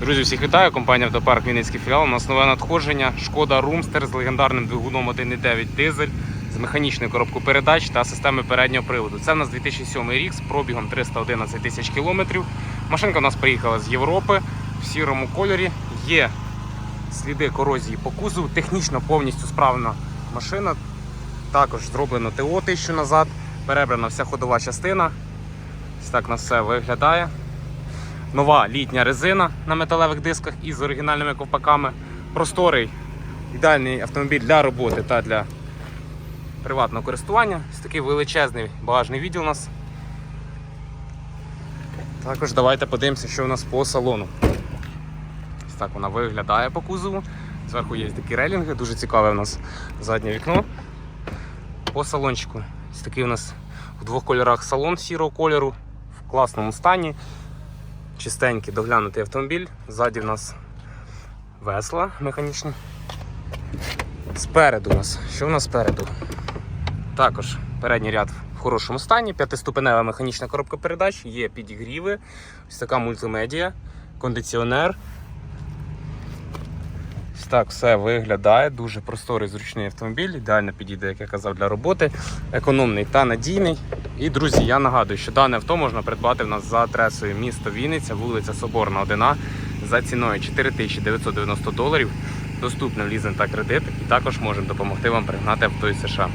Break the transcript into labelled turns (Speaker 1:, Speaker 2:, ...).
Speaker 1: Друзі, всіх вітаю. Компанія Автопарк Вінницький філіал. У нас нове надходження. Шкода Румстер з легендарним двигуном 1.9 дизель з механічною коробкою передач та системою переднього приводу. Це у нас 2007 рік з пробігом 311 тисяч кілометрів. Машинка у нас приїхала з Європи в сірому кольорі. Є сліди корозії по кузову. Технічно повністю справна машина. Також зроблено ТО тисячу назад. Перебрана вся ходова частина. Ось так на все виглядає. Нова літня резина на металевих дисках із оригінальними ковпаками. Просторий, ідеальний автомобіль для роботи та для приватного користування. Ось такий величезний багажний відділ у нас. Також давайте подивимося, що у нас по салону. Ось так вона виглядає по кузову. Зверху є такі релінги, дуже цікаве у нас заднє вікно. По салончику. Ось такий у нас в двох кольорах салон сірого кольору, в класному стані. Чистенький доглянутий автомобіль. Ззаді в нас весла механічні. Спереду у нас. Що у нас спереду? Також передній ряд в хорошому стані, п'ятиступенева механічна коробка передач, є підігріви, ось така мультимедіа, кондиціонер. Ось так все виглядає. Дуже просторий зручний автомобіль, ідеально підійде, як я казав, для роботи. Економний та надійний. І, друзі, я нагадую, що дане авто можна придбати в нас за адресою місто Вінниця, вулиця Соборна, 1 за ціною 4990 доларів. Доступним лізинг та кредит. І також можемо допомогти вам пригнати авто із США.